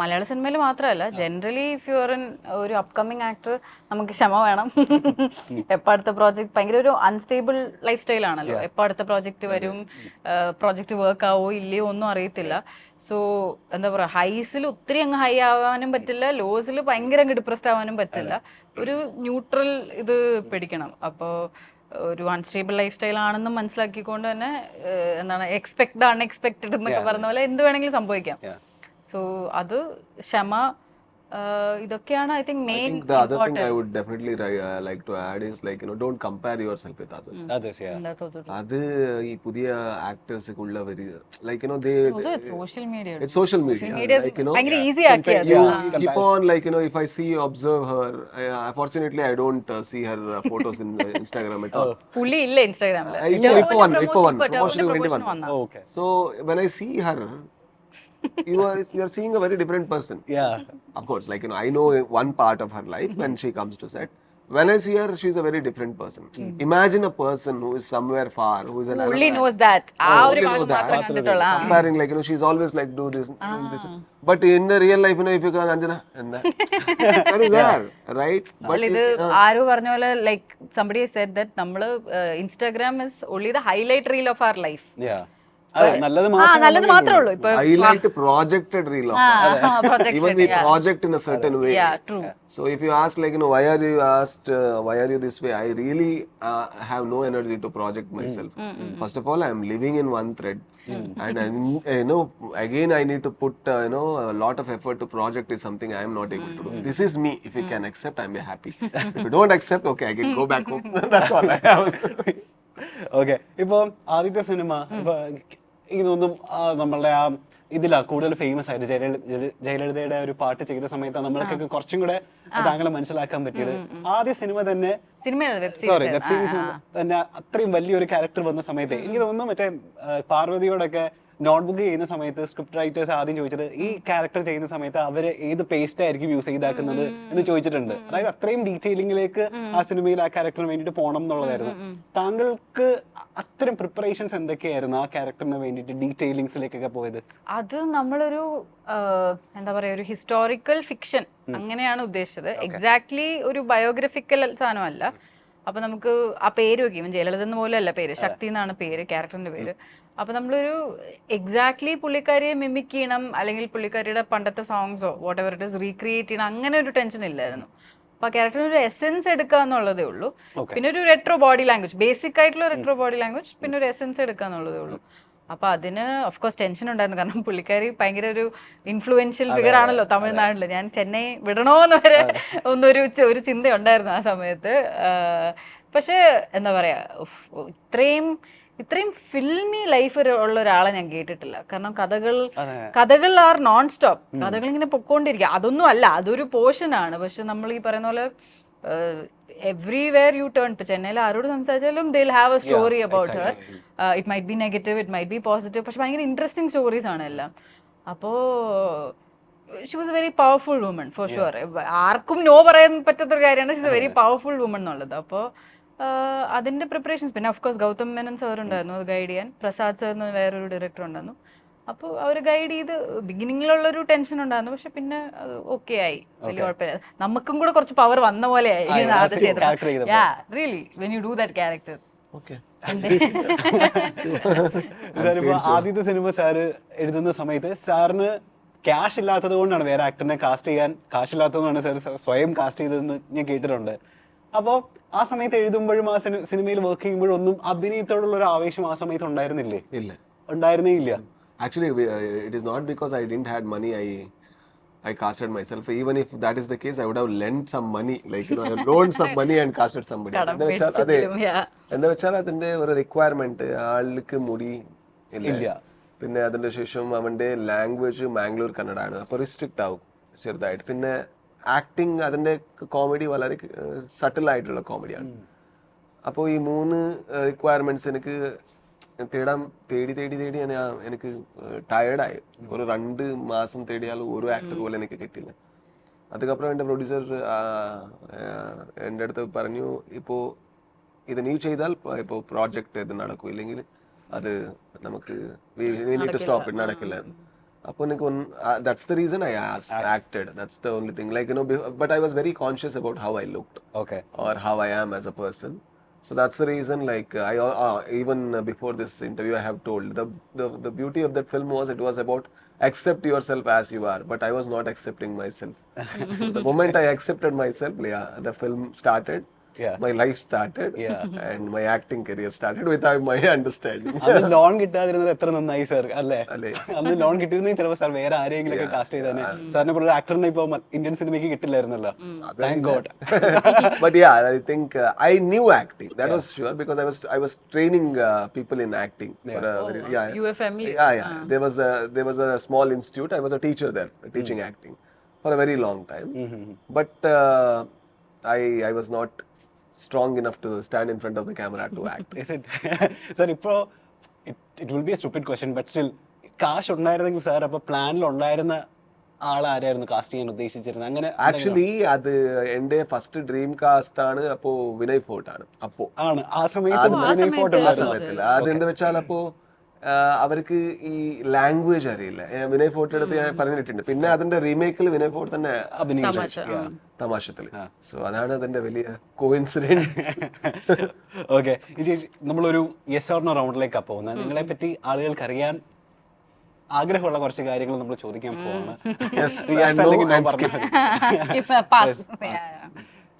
മലയാള സിനിമയിൽ മാത്രമല്ല generally if you are in ഒരു അപ്കമിങ് ആക്ടർ നമുക്ക് ക്ഷമ വേണം. എപ്പോ അടുത്ത പ്രോജക്റ്റ് ഭയങ്കര ഒരു അൺസ്റ്റേബിൾ ലൈഫ് സ്റ്റൈൽ ആണല്ലോ എപ്പോ അടുത്ത പ്രോജക്റ്റ് വരും പ്രോജക്റ്റ് വർക്ക് ആവോ ഇല്ലയോ ഒന്നും അറിയത്തില്ല. സോ എന്താ പറയുക ഹൈസിൽ ഒത്തിരി അങ്ങ് ഹൈ ആവാനും പറ്റില്ല ലോസിൽ ഭയങ്കര അങ്ങ് ഡിപ്രസ്ഡ് ആവാനും പറ്റില്ല. ഒരു ന്യൂട്രൽ ഇത് പിടിക്കണം. അപ്പോൾ ഒരു അൺസ്റ്റേബിൾ ലൈഫ് സ്റ്റൈൽ ആണെന്ന് മനസ്സിലാക്കിക്കൊണ്ട് തന്നെ എന്താണ് എക്സ്പെക്ട് അൺഎക്സ്പെക്ടഡ് അൺഎക്സ്പെക്റ്റഡ് എന്നൊക്കെ പറഞ്ഞ പോലെ എന്ത് വേണമെങ്കിലും സംഭവിക്കാം. സോ അത് ക്ഷമ ഇതൊക്കെയാണ് I think I main think the other thing I would definitely ri- uh, like to add is like, you know, don't compare yourself with others. അതെ അത് ഈ പുതിയ ആക്ടേഴ്സിക്കുള്ള very like you know they social media it's social media media like you know ഭയങ്കര ഈസി ആക്കി അത് you Yeah. keep on like you know if i see observe her I, uh, fortunately i don't uh, see her uh, photos in uh, instagram at all പുള്ളി ഇല്ല ഇൻസ്റ്റാഗ്രാമിൽ ആ, ഇല്ല, ഇപ്പൊ വന്നു, ഇപ്പൊ വന്നു. Promotion ന് വേണ്ടി വന്നു. വന്ന okay so when i see her you are you are seeing a very different person Yeah. of course like you know i know one part of her life when she comes to set when i see her she's a very different person Mm. imagine a person who is somewhere far who is an only knows that. Oh, only know that. comparing like you know she's always like do this ah. doing this but in the real life you know if you can anjana and that that is there right but ഇത് ആരോ പറഞ്ഞ പോലെ like somebody said that Instagram is only the highlight reel of our life life. അതെ നല്ലത് ആ മാത്രം നല്ലത് മാത്രമേ ഉള്ളൂ ഇപ്പൊ highlight projected reel of her. even we project project in a certain way yeah true so if you ask like you know why are you asked uh, why are you this way i really uh, have no energy to project myself first of all i'm living in one thread and I, you know again i need to put uh, you know a lot of effort to project is something i am not able to do this is me if you can accept i'm happy if you don't accept okay i can go back home that's all i have okay ഇപ്പൊ ആദ്യത്തെ സിനിമ ഇപ്പൊ ഇതൊന്നും നമ്മളുടെ ആ ഇതിലാ കൂടുതൽ ഫേമസ് ആയിട്ട് ജയലളിത ജയ- ജയലളിതയുടെ ഒരു പാട്ട് ചെയ്ത സമയത്ത് നമ്മൾക്കൊക്കെ കുറച്ചും കൂടെ താങ്കളെ മനസ്സിലാക്കാൻ പറ്റിയത്. ആദ്യ സിനിമ തന്നെ സോറി വെബ് സീരീസ് തന്നെ അത്രയും വലിയൊരു ക്യാരക്ടർ വന്ന സമയത്ത് എനിക്ക് തോന്നുന്നു മറ്റേ പാർവതിയോടൊക്കെ നോട്ട്ബുക്ക് ചെയ്യുന്ന സമയത്ത് സ്ക്രിപ്റ്റ് റൈറ്റേഴ്സ് ആദ്യം ചോദിച്ചത് ഈ ക്യാരക്ടർ ചെയ്യുന്ന സമയത്ത് അവർ ഏത് പേസ്റ്റ് ആയിരിക്കും യൂസ് ചെയ്താക്കുന്നത് എന്ന് ചോദിച്ചിട്ടുണ്ട്. അതായത് അത്രയും ഡീറ്റെയിലിംഗിലേക്ക് ആ സിനിമയിൽ ആ ക്യാരക്ടറിന് വേണ്ടിയിട്ട് പോകണം എന്നുള്ളതായിരുന്നു. താങ്കൾക്ക് അത്തരം പ്രിപ്പറേഷൻസ് എന്തൊക്കെയായിരുന്നു ആ ക്യാരക്ടറിന് വേണ്ടിയിട്ട് ഡീറ്റെയിലിംഗ്സിലേക്കൊക്കെ പോയത്? അത് നമ്മളൊരു എന്താ പറയുക ഒരു ഹിസ്റ്റോറിക്കൽ ഫിക്ഷൻ അങ്ങനെയാണ് ഉദ്ദേശിച്ചത്. എക്സാക്ട്ലി ഒരു ബയോഗ്രഫിക്കൽ സാധനമല്ല. അപ്പൊ നമുക്ക് ആ പേര് വെക്കും. ഇവൻ ജയലളിത എന്ന് പോലെ അല്ല പേര് ശക്തി എന്നാണ് പേര് ക്യാരക്ടറിന്റെ പേര്. അപ്പൊ നമ്മളൊരു എക്സാക്ട്ലി പുള്ളിക്കാരിയെ മിമിക് ചെയ്യണം അല്ലെങ്കിൽ പുള്ളിക്കാരിയുടെ പണ്ടത്തെ സോങ്സോ whatever it is recreate ചെയ്യണം അങ്ങനെ ഒരു ടെൻഷൻ ഇല്ലായിരുന്നു. അപ്പൊ ക്യാരക്ടറിന് ഒരു എസെൻസ് എടുക്കുക എന്നുള്ളതേ ഉള്ളൂ. പിന്നെ ഒരു റെട്രോ ബോഡി ലാംഗ്വേജ് ബേസിക് ആയിട്ടുള്ള റെട്രോ ബോഡി ലാംഗ്വേജ് പിന്നെ ഒരു എസെൻസ് എടുക്കുക എന്നുള്ളതേ ഉള്ളൂ. അപ്പൊ അതിന് ഓഫ് കോഴ്സ് ടെൻഷൻ ഉണ്ടായിരുന്നു. കാരണം പുള്ളിക്കാരി ഭയങ്കര ഒരു ഇൻഫ്ലുവൻഷ്യൽ ഫിഗർ ആണല്ലോ തമിഴ്നാട്ടിൽ ഞാൻ ചെന്നൈ വിടണോ എന്ന് വരെ ഒന്നൊരു ഒരു ചിന്തയുണ്ടായിരുന്നു ആ സമയത്ത്. പക്ഷേ എന്താ പറയാ ഇത്രയും ഇത്രയും ഫിൽമി ലൈഫ് ഉള്ള ഒരാളെ ഞാൻ കേട്ടിട്ടില്ല. കാരണം കഥകൾ കഥകൾ ആർ നോൺ സ്റ്റോപ്പ്. കഥകൾ ഇങ്ങനെ പൊക്കോണ്ടിരിക്കുക അതൊന്നും അല്ല. അതൊരു പോർഷനാണ് പക്ഷെ നമ്മൾ ഈ പറയുന്ന പോലെ എവ്രിവെയർ യു ടേൺ ഇപ്പൊ ചെന്നൈയിൽ ആരോട് സംസാരിച്ചാലും they'll have a story about her it might be negative it might be positive പക്ഷെ ഭയങ്കര ഇൻട്രസ്റ്റിംഗ് സ്റ്റോറീസ് ആണ് എല്ലാം. അപ്പോ she was a very powerful woman for sure ആർക്കും നോ പറയാൻ പറ്റാത്തൊരു കാര്യമാണ്. She is a very powerful woman എന്നുള്ളത്. അപ്പോൾ അതിന്റെ പ്രിപ്പറേഷൻസ് പിന്നെ of course Gautham Menon sir ഉണ്ടായിരുന്നു. അത് ഗൈഡ് ചെയ്യാൻ. പ്രസാദ് സാർ എന്ന് വേറൊരു ഡയറക്ടർ ഉണ്ടായിരുന്നു. അപ്പോൾ അവർ ഗൈഡ് ചെയ്ത് ബിഗിനിങ്ങിലുള്ളൊരു ടെൻഷൻ ഉണ്ടായിരുന്നു. പക്ഷെ പിന്നെ അത് ഓക്കെ ആയി. വലിയ കുഴപ്പമില്ല. നമുക്കും കൂടെ കുറച്ച് പവർ വന്ന പോലെ ആയി. അത് yeah really when you do that character okay sir ഇപ്പൊ ആദ്യത്തെ സിനിമ സാറ് എഴുതുന്ന സമയത്ത് സാറിന് ക്യാഷ് ഇല്ലാത്തത് കൊണ്ടാണ് വേറെ ആക്ടറിനെ കാസ്റ്റ് ചെയ്യാൻ കാശില്ലാത്തതുകൊണ്ടാണ് സാർ സ്വയം കാസ്റ്റ് ചെയ്തതെന്ന് ഞാൻ കേട്ടിട്ടുണ്ട്. അപ്പോൾ ആ സമയത്ത് എഴുതുമ്പോഴും ആ സിനിമയിൽ വർക്ക് ചെയ്യുമ്പോഴും ഒന്നും അഭിനയത്തോടുള്ള ഒരു ആവേശം ആ സമയത്ത് ഉണ്ടായിരുന്നില്ലേ? ഇല്ല. ഉണ്ടായിരുന്നേ ഇല്ല actually it is not because I didn't had money I I I my casted myself. Even if that is the case, I would have lent some money, like some money and casted some money and casted somebody. എന്താ വെച്ചാൽ അതെ. എന്താ വെച്ചാൽ അതിന്റെ ഒരു റിക്വയർമെന്റ് ആൾക്ക് മുടി ഇല്ല. ഇല്ല. പിന്നെ അതിന്റെ ശേഷം അവന്റെ ലാംഗ്വേജ് മാംഗ്ലൂർ കന്നഡ ആണ്. അപ്പൊ റിസ്ട്രിക്റ്റ് ആവും ചെറുതായിട്ട്. പിന്നെ ആക്ടിങ് അതിന്റെ കോമഡി വളരെ സട്ടിലായിട്ടുള്ള കോമഡിയാണ് അപ്പോൾ ഈ മൂന്ന് റിക്വയർമെന്റ്സ് എനിക്ക് തേടാൻ തേടി തേടി തേടി ഞാൻ എനിക്ക് ടയർഡായി ഒരു രണ്ട് മാസം തേടിയാലും ഒരു ആക്ടർ പോലും എനിക്ക് കിട്ടില്ല അതുക്കപ്പുറം എന്റെ പ്രൊഡ്യൂസർ എന്റെ അടുത്ത് പറഞ്ഞു ഇപ്പോൾ ഇത് നീ ചെയ്താൽ ഇപ്പോൾ പ്രോജക്റ്റ് ഇത് നടക്കും. ഇല്ലെങ്കിൽ അത് നമുക്ക് സ്റ്റോപ്പ് നടക്കില്ല. അപ്പോൾ എനിക്ക് that's the reason I acted that's the only thing like you know but I was very conscious about how I looked okay or how I am as a person. So that's the reason. Like I uh, even uh, before this interview, I have told the, the the beauty of that film was it was about accept yourself as you are. But I was not accepting myself. so the moment I accepted myself, yeah, the film started. Yeah. My life started. Yeah. And my acting career started without my understanding. അന്ന് ലോൺ കിട്ടാതിരുന്നത് എത്ര നന്നായി സാർ അല്ലേ അല്ലേ? അന്ന് ലോൺ കിട്ടിയിരുന്നെങ്കിൽ ചിലപ്പോൾ സാർ വേറെ ആരെങ്കിലും ഒക്കെ കാസ്റ്റ് ചെയ്തേനെ സാറിനെ പോലെ ഒരു ആക്ടറിനെ ഇപ്പൊ ഇന്ത്യൻ സിനിമയ്ക്ക് കിട്ടില്ലായിരുന്നല്ലോ thank God but yeah, I think uh, I knew acting. That was sure because I was I was training uh, people in acting. For a very, yeah, UFM -ൽ? Yeah, yeah. There was a there was a small institute. I was a teacher there, teaching acting for a very long time. But uh, I I was not strong enough to stand in front of the camera to act. Sir ഇപ്പോ it will be a stupid question but still കാശ് ഉണ്ടായിരുന്നെങ്കിൽ സാർ അപ്പോൾ പ്ലാനിൽ ഉണ്ടായിരുന്ന ആളാരായിരുന്നു കാസ്റ്റ് ചെയ്യാൻ ഉദ്ദേശിച്ചിരുന്നത്? അങ്ങനെ ആക്ച്വലി അത് എന്റെ ഫസ്റ്റ് ഡ്രീം കാസ്റ്റ് ആണ് അപ്പോ വിനയ് ഫോർട്ട് ആണ് അപ്പോ ആണ്. ആ സമയത്ത് വിനയ് ഫോർട്ട് ഉള്ള സമയത്തിൽ അതെന്താ വെച്ചാൽ അപ്പോ അവർക്ക് ഈ ലാംഗ്വേജ് അറിയില്ല. വിനയ് ഫോർട്ട് എടുത്ത് ഞാൻ പറഞ്ഞിട്ടുണ്ട്. പിന്നെ അതിന്റെ റീമേക്കിൽ വിനയ് ഫോർട്ട് തന്നെ അഭിനയിച്ചു. തമാശത്തിൽ സോ അതാണ് അതിന്റെ വലിയ കോയിൻസിഡൻസ് ഓക്കെ നമ്മളൊരു യെസ് ഓർണ റൗണ്ടിലേക്കാ പോകുന്നത്. നിങ്ങളെ പറ്റി ആളുകൾക്ക് അറിയാൻ ആഗ്രഹമുള്ള കുറച്ച് കാര്യങ്ങൾ നമ്മൾ ചോദിക്കാൻ പോവാണ്.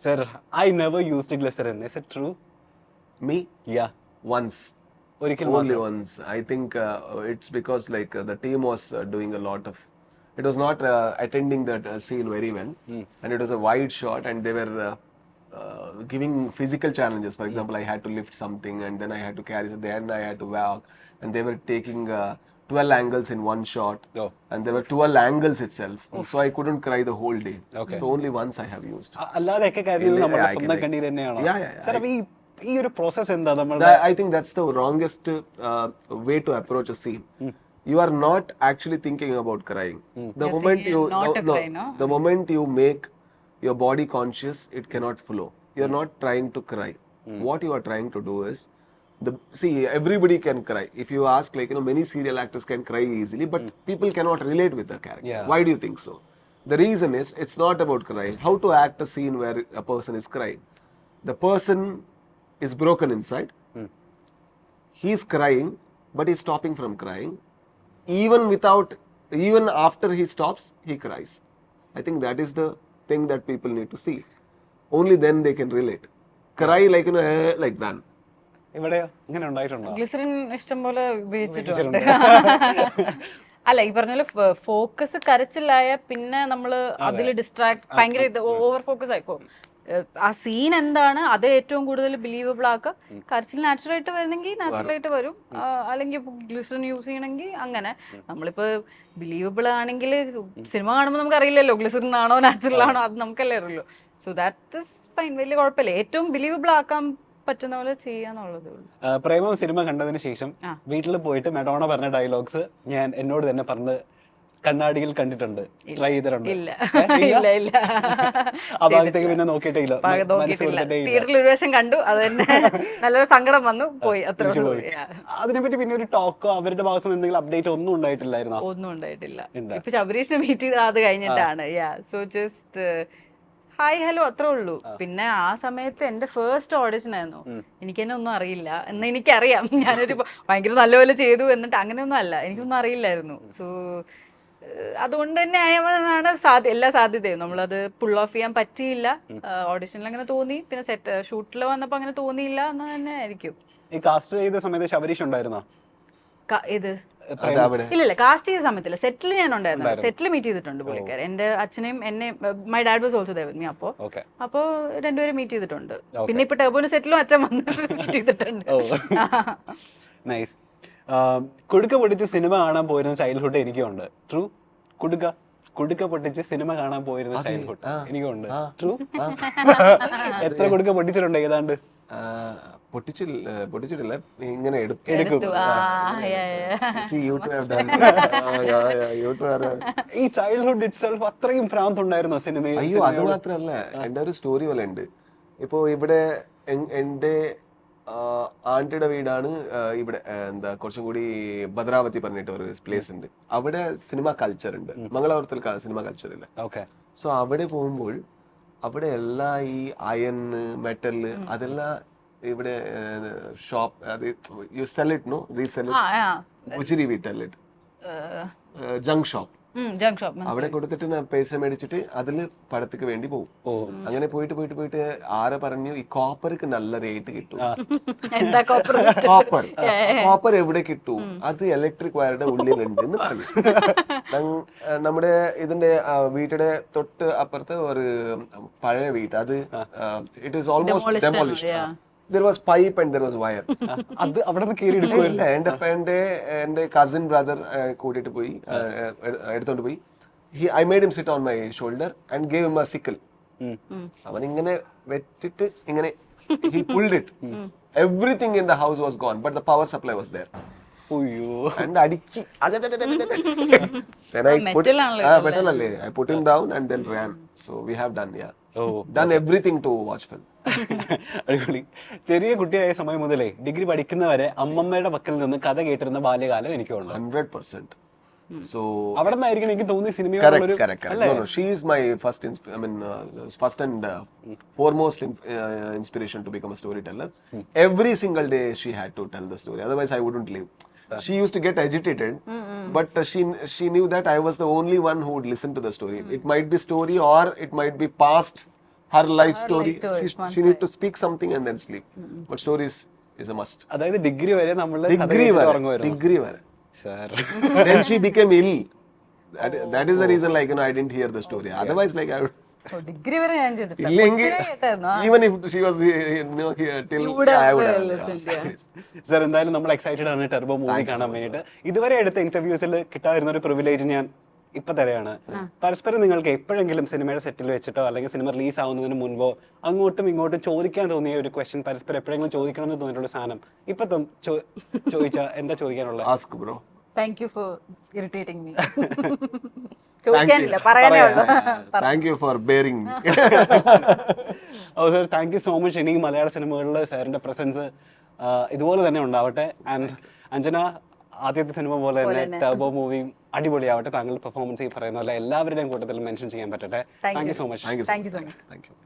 Sir I never used glycerine is it true me yeah once. ഒരിക്കൽ only once i think uh, it's because like uh, the team was uh, doing a lot of it was not uh, attending that uh, scene very well and it was a wide shot and they were uh, uh, giving physical challenges for example i had to lift something and then i had to carry it then i had to walk and they were taking uh, 12 angles in one shot Oh. and there were 12 angles itself so i couldn't cry the whole day Okay. so only once i have used അ- അല്ലാതെയൊക്കെ കാര്യങ്ങൾ ഇല്ല, നമ്മുടെ I can സ്വന്തം take- കണ്ണീർ തന്നെയാണോ Yeah, yeah, yeah. സാർ അപ്പൊ ഈ ഈ ഒരു പ്രോസസ് എന്താ നമ്മൾ That- I think that's the wrongest uh, way to approach a scene. You are not actually thinking about crying. The moment thinking you not the, to no, cry, no? the moment you make your body conscious, it cannot flow. You're not trying to cry. What you are trying to do is the see everybody can cry. If you ask like you know many serial actors can cry easily, but people cannot relate with the character. Yeah. Why do you think so? The reason is it's not about crying. How to act a scene where a person is crying the person is broken inside. Mm. He's crying, but he's stopping from crying. Even without, even after he stops, he cries. I think that is the thing that people need to see. Only then they can relate. Cry like you know, eh, like that. ഇവിടെയോ ഇങ്ങനെ ഉണ്ടായിട്ടുണ്ടോ ഗ്ലിസറിൻ ഇഷ്ടം പോലെ ഉപയോഗിച്ചിട്ടുണ്ട് അല്ല ഈ പറഞ്ഞ ഫോക്കസ് കരച്ചിലായ പിന്നെ നമ്മൾ അതിൽ ഡിസ്ട്രാക്ട് ഭയങ്കര ഓവർ ഫോക്കസ് ആയിപ്പോ ആ സീൻ എന്താണ്? അത് ഏറ്റവും കൂടുതൽ ബിലീവബിൾ ആക്കുക കരച്ചിൽ നാച്ചുറൽ ആയിട്ട് വരുന്നെങ്കിൽ നാച്ചുറൽ ആയിട്ട് വരും. അല്ലെങ്കിൽ ഗ്ലിസറിൻ യൂസ് ചെയ്യണമെങ്കിൽ അങ്ങനെ. നമ്മളിപ്പോ ബിലീവബിൾ ആണെങ്കിൽ സിനിമ കാണുമ്പോൾ നമുക്ക് അറിയില്ലല്ലോ ഗ്ലിസറിൻ ആണോ നാച്ചുറൽ ആണോ അത് നമുക്കല്ലേ അറിയുള്ളൂ. സോ ദാറ്റ് ഇസ് ഫൈൻ വലിയ കുഴപ്പമില്ല. ഏറ്റവും ബിലീവബിൾ ആക്കാൻ പറ്റുന്ന പോലെ ചെയ്യാന്നുള്ളതേ ഉള്ളൂ. പ്രേമം സിനിമ കണ്ടതിന് ശേഷം വീട്ടിൽ പോയിട്ട് മെഡോണ പറഞ്ഞ ഡയലോഗ്സ് ഞാൻ എന്നോട് തന്നെ പറഞ്ഞ് കണ്ണാടിയിൽ കണ്ടിട്ടുണ്ട്. ട്രൈ ചെയ്തിട്ടുണ്ട്. ഇല്ല. ഇല്ല? ആ ഭാഗത്തേക്ക് പിന്നെ നോക്കിയിട്ടില്ല. തിയേറ്ററിൽ ഒരു വശം കണ്ടു അത് തന്നെ നല്ലൊരു സങ്കടം വന്നു പോയി. അത്ര. അതിനെപ്പറ്റി പിന്നെ ഒരു ടോക്കോ അവരുടെ ഭാഗത്ത് എന്തെങ്കിലും അപ്ഡേറ്റ് ഒന്നും ഉണ്ടായിട്ടില്ലായിരുന്നു? ഒന്നും ഉണ്ടായിട്ടില്ല. ഇപ്പൊ ശബരീഷിനെ മീറ്റ് ചെയ്ത് അത് കഴിഞ്ഞിട്ടാണ്. Yeah so just hi hello അത്രേ ഉള്ളൂ. പിന്നെ ആ സമയത്ത് എന്റെ ഫേസ്റ്റ് ഓഡിഷൻ ആയിരുന്നു. എനിക്ക് തന്നെ ഒന്നും അറിയില്ല. എന്ന് എനിക്കറിയാം. ഞാനൊരു ഭയങ്കര നല്ലപോലെ ചെയ്തു എന്നിട്ട് അങ്ങനെയൊന്നും അല്ല. എനിക്കൊന്നും അറിയില്ലായിരുന്നു. സോ അതുകൊണ്ട് തന്നെ ആയതാണ് സാധ്യ എല്ലാ സാധ്യതയും. നമ്മളത് പുൾ ഓഫ് ചെയ്യാൻ പറ്റിയില്ല. ഓഡിഷനിൽ അങ്ങനെ തോന്നി. പിന്നെ സെറ്റ് ഷൂട്ടിൽ വന്നപ്പോൾ അങ്ങനെ തോന്നിയില്ല എന്ന് തന്നെ ആയിരിക്കും. ഈ കാസ്റ്റ് ചെയ്ത സമയത്ത് ശബരീഷ് ഉണ്ടായിരുന്നോ? ഇത്? അത് കാസ്റ്റ് ചെയ്ത സമയത്തില്ല. സെറ്റിൽ ഞാൻ ഉണ്ടായിരുന്നു. സെറ്റിൽ മീറ്റ് ചെയ്തിട്ടുണ്ട് പുള്ളിക്കാർ എന്റെ അച്ഛനെയും എന്നെ my dad was also with me അപ്പോ. ഓക്കെ. അപ്പോ രണ്ടുപേരും മീറ്റ് ചെയ്തിട്ടുണ്ട്. പിന്നെ ഇപ്പൊ ടെബോന് സെറ്റിലും അച്ഛൻ വന്ന് മീറ്റ് ചെയ്തിട്ടുണ്ട്. നൈസ് കുടുക്ക പൊട്ടിച്ച് സിനിമ കാണാൻ പോയിരുന്ന ചൈൽഡ്ഹുഡ് എനിക്കുണ്ട്. ട്രൂ കുടുക്ക കുടുക്ക പൊട്ടിച്ച് സിനിമ കാണാൻ പോയിരുന്ന ചൈൽഡ്ഹുഡ് എനിക്കുണ്ട്. ട്രൂ എത്ര കുടുക്ക പൊട്ടിച്ചിട്ടുണ്ട് ഏതാണ്ട്? പൊട്ടിച്ചില്ല പൊട്ടിച്ചിട്ടില്ല. ഇങ്ങനെ. ഈ ചൈൽഡ്ഹുഡ് ഇറ്റ്സെൽഫ് അത്രയും ഭ്രാന്ത് ഉണ്ടായിരുന്നു സിനിമയിൽ? അയ്യോ അത് മാത്രല്ല. എന്റെ ഒരു സ്റ്റോറി പോലെ ഉണ്ട്. ഇപ്പോ ഇവിടെ എൻ- എന്റെ ആ, ആന്റിയുടെ വീടാണ് ഇവിടെ എന്താ കുറച്ചും കൂടി ഭദ്രാവതി പറഞ്ഞിട്ട് ഒരു പ്ലേസ് ഉണ്ട്. അവിടെ സിനിമ കൾച്ചർ ഉണ്ട്. മംഗളാപുരത്തിൽ സിനിമ കൾച്ചർ ഇല്ല. ഓക്കെ സോ അവിടെ പോകുമ്പോൾ അവിടെ എല്ലാ ഈ അയൺ മെറ്റൽ അതെല്ലാം ഇവിടെ ഷോപ്പ് അത് you sell it no resell ആ ഉച്ചിരി we tell it junk shop അവിടെ കൊടുത്തിട്ട് പൈസ മേടിച്ചിട്ട് അതിൽ പടത്തേക്ക് വേണ്ടി പോകും അങ്ങനെ പോയിട്ട് പോയിട്ട് പോയിട്ട് ആരെ പറഞ്ഞു ഈ കോപ്പർക്ക് നല്ല റേറ്റ് കിട്ടും. എന്താ കോപ്പർ കോപ്പർ കോപ്പർ എവിടെ കിട്ടും? അത് ഇലക്ട്രിക് വയറുടെ ഉള്ളിലുണ്ട് എന്ന് പറഞ്ഞു നമ്മുടെ ഇതിന്റെ വീട്ടിന്റെ തൊട്ട് അപ്പുറത്ത് ഒരു പഴയ വീട്. അത് it is almost demolish was pipe and was wire അത് അവിടെ നിന്ന് കയറി എടുക്കും എന്റെ എന്റെ എന്റെ കസിൻ ബ്രദർ കൂട്ടിട്ട് പോയി. എടുത്തോണ്ട് പോയി. He I made him sit on my shoulder and gave him a sickle അവൻ ഇങ്ങനെ വെറ്റിട്ട് ഇങ്ങനെ he pulled it everything in the house was gone but the. Power supply was there അടിച്ച് I put down and then ran so we have done yeah. Everything to watch film അടിപൊളി ചെറിയ കുട്ടിയായ സമയം മുതലേ ഡിഗ്രി പഠിക്കുന്നവരെ അമ്മമ്മയുടെ പക്കൽ നിന്ന് കഥ കേട്ടിരുന്ന ബാല്യകാലം എനിക്കുണ്ട് 100% so അവിടെ നിന്നായിരിക്കും എനിക്ക് തോന്നി correct സിനിമയോടുള്ളൊരു correct correct no no she is my first insp- i mean uh, first and uh, foremost in, uh, inspiration to become a storyteller every single day she had to tell the story otherwise i wouldn't live she used to get agitated but uh, she she knew that i was the only one who would listen to the story it might be story or it might be past her life story, she, she need to speak something and then sleep but stories is a must അതായത് ഡിഗ്രി വരെ നമ്മൾ degree വരെ degree വരെ sir then she became ill. That, that is the reason, like, you know, I didn't hear the story. Otherwise, like, I would. degree വരെ ഞാൻ. സാർ എന്തായാലും നമ്മൾ എക്സൈറ്റഡ് ആണ് ടെർബോ മൂവി കാണാൻ വേണ്ടിയിട്ട്. ഇതുവരെ എടുത്ത ഇന്റർവ്യൂസിൽ കിട്ടാതിരുന്ന ഒരു പ്രിവിലേജ് ഞാൻ ഇപ്പൊ തരാണ് പരസ്പരം നിങ്ങൾക്ക് എപ്പോഴെങ്കിലും സിനിമയുടെ സെറ്റിൽ വെച്ചിട്ടോ അല്ലെങ്കിൽ സിനിമ റിലീസ് ആവുന്നതിന് മുൻപോ അങ്ങോട്ടും ഇങ്ങോട്ടും ചോദിക്കാൻ തോന്നിയ ഒരു ക്വസ്റ്റ്യൻ പരസ്പരം എപ്പോഴെങ്കിലും ചോദിക്കണം എന്ന് തോന്നിയിട്ടുള്ള സാധനം ഇപ്പൊ ചോദിച്ചാ എന്താ bro. Thank you for irritating me ചോദിക്കാനില്ല പറയാനേ ഉള്ളൂ. ഓ sir thank you so much ഇനി മലയാള സിനിമകളിൽ സാറിന്റെ പ്രസൻസ് ഇതുപോലെ തന്നെ ഉണ്ടാവട്ടെ. ആൻഡ് അഞ്ജന ആദ്യത്തെ സിനിമ പോലെ തന്നെ ടർബോ മൂവിയും അടിപൊളിയാവട്ടെ. താങ്കൾ പെർഫോമൻസ് ഈ പറയുന്ന പോലെ എല്ലാവരുടെയും കൂട്ടത്തിൽ മെൻഷൻ ചെയ്യാൻ പറ്റട്ടെ. Thank you so much Thank you. Thank you so much thank you.